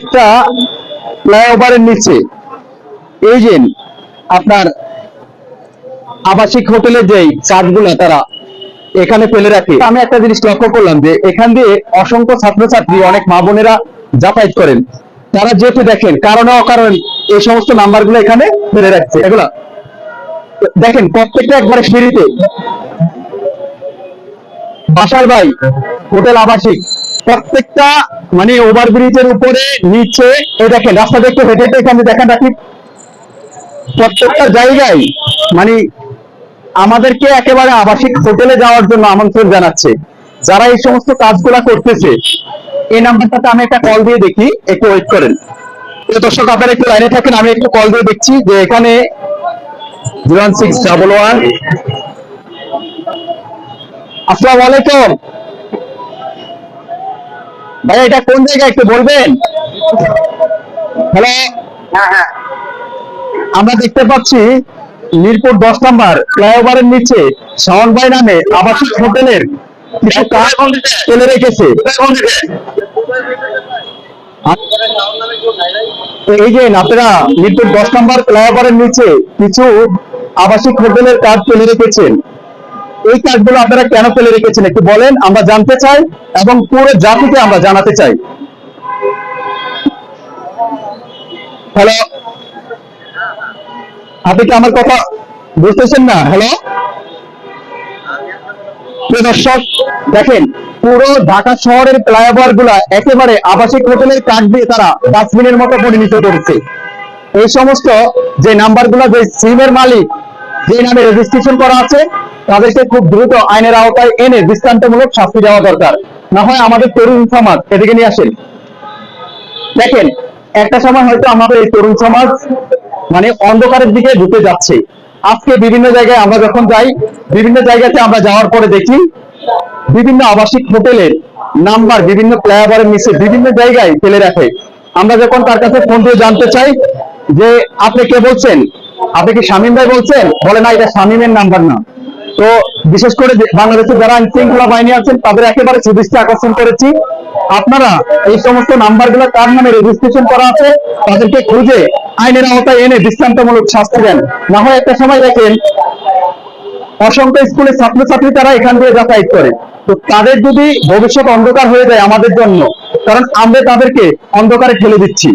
একটা ফ্লাইওভারের নিচে। এই যে আপনার আবাসিক হোটেলের যেই কাজগুলো তারা এখানে ফেলে রাখে। আমি একটা জিনিস লক্ষ্য করলাম যে এখান দিয়ে অসংখ্য ছাত্রছাত্রী, অনেক মা বোনেরা যাতায়াত করেন। তারা যেহেতু দেখেন কারণে অকারণ এই সমস্ত নাম্বারগুলো এখানে ফেলে রাখছে। এগুলা, দেখেন প্রত্যেকটা একবারে সিঁড়িতে। বাসার ভাই, হোটেল আবাসিক। প্রত্যেকটা মানে ওভারব্রিজের উপরে, নিচে, এই দেখেন, রাস্তা দেখতে হেঁটে হেঁটে এখানে দেখেন রাখি। প্রত্যেকটা জায়গায় মানে আমাদেরকে একেবারে আবাসিক হোটেলে যাওয়ার জন্য আমন্ত্রণ জানাচ্ছে। যারা এই সমস্ত কাজগুলা করতেছে এই নাম্বারটাতে আমি একটা কল দিয়ে দেখি, একটু ওয়েট করেন। দর্শক, আপনারা একটু লাইনে থাকেন, আমি একটু কল দিয়ে দেখছি যে এখানে জিরো সিক্স ডাবল ওয়ান। আসসালামু আলাইকুম। ভাই এটা কোন জায়গা একটু বলবেন? হ্যালো? আমরা দেখতে পাচ্ছি মিরপুর দশ নাম্বার ফ্লাইওভারের নিচে শাওন ভাই নামে আবাসিক হোটেলের কিছু কাজ ফেলে রেখেছে। এই যে আপনারা মিরপুর দশ নাম্বার ফ্লাইওভারের নিচে কিছু আবাসিক হোটেলের কাজ ফেলে রেখেছেন। এই কাজগুলো আপনারা কেন ফেলে রেখেছেন একটু বলেন, আমরা জানতে চাই এবং পুরো জাতিকে আমরা জানাতে চাই। হ্যালো আপনি কি আমার কথা বুঝতেছেন না? হ্যালো দর্শক, দেখেন, পুরো ঢাকা শহরের ফ্লাইওভারগুলা একেবারে আবাসিক হোটেলের কাঠ দিয়ে তারা ডাস্টবিনের মতো পরিণত করেছে। এই সমস্ত যে নাম্বার নাম্বারগুলো, যে সিমের মালিক যে নামে রেজিস্ট্রেশন করা আছে, তাদেরকে খুব দ্রুত আইনের আওতায় এনে দৃষ্টান্তমূলক শাস্তি দেওয়া দরকার। না হয় আমাদের তরুণ সমাজ এদিকে নিয়ে আসেন। দেখেন, একটা সময় হয়তো আমাদের এই তরুণ সমাজ মানে অন্ধকারের দিকে ঢুকে যাচ্ছে। আজকে বিভিন্ন জায়গায় আমরা যখন যাই, বিভিন্ন জায়গাতে আমরা যাওয়ার পরে দেখি, বিভিন্ন আবাসিক হোটেলের নাম্বার বিভিন্ন ফ্লাইওভারের নিচে বিভিন্ন জায়গায় ফেলে রাখে। আমরা যখন তার কাছে ফোন দিয়ে জানতে চাই যে, আপনি কে বলছেন? আপনি কি শামীম ভাই বলছেন? বলে, না, এটা শামীমের নাম্বার না। তো বিশেষ করে যে বাংলাদেশের যারা আইন শৃঙ্খলা বাহিনী আছেন, তাদের একেবারে সুদৃষ্টি আকর্ষণ করেছি। আপনারা এই সমস্ত নাম্বারগুলো কার নামে রেজিস্ট্রেশন করা আছে, তাদেরকে খুঁজে আইনের আওতায় এনে দৃষ্টান্তমূলক শাস্তি দেন। না হয় একটা সময় দেখেন, অসংখ্য স্কুলের ছাত্রছাত্রী তারা এখান দিয়ে যাতায়াত করে। তো তাদের যদি ভবিষ্যৎ অন্ধকার হয়ে যায় আমাদের জন্য, কারণ আমরা তাদেরকে অন্ধকারে ঠেলে দিচ্ছি।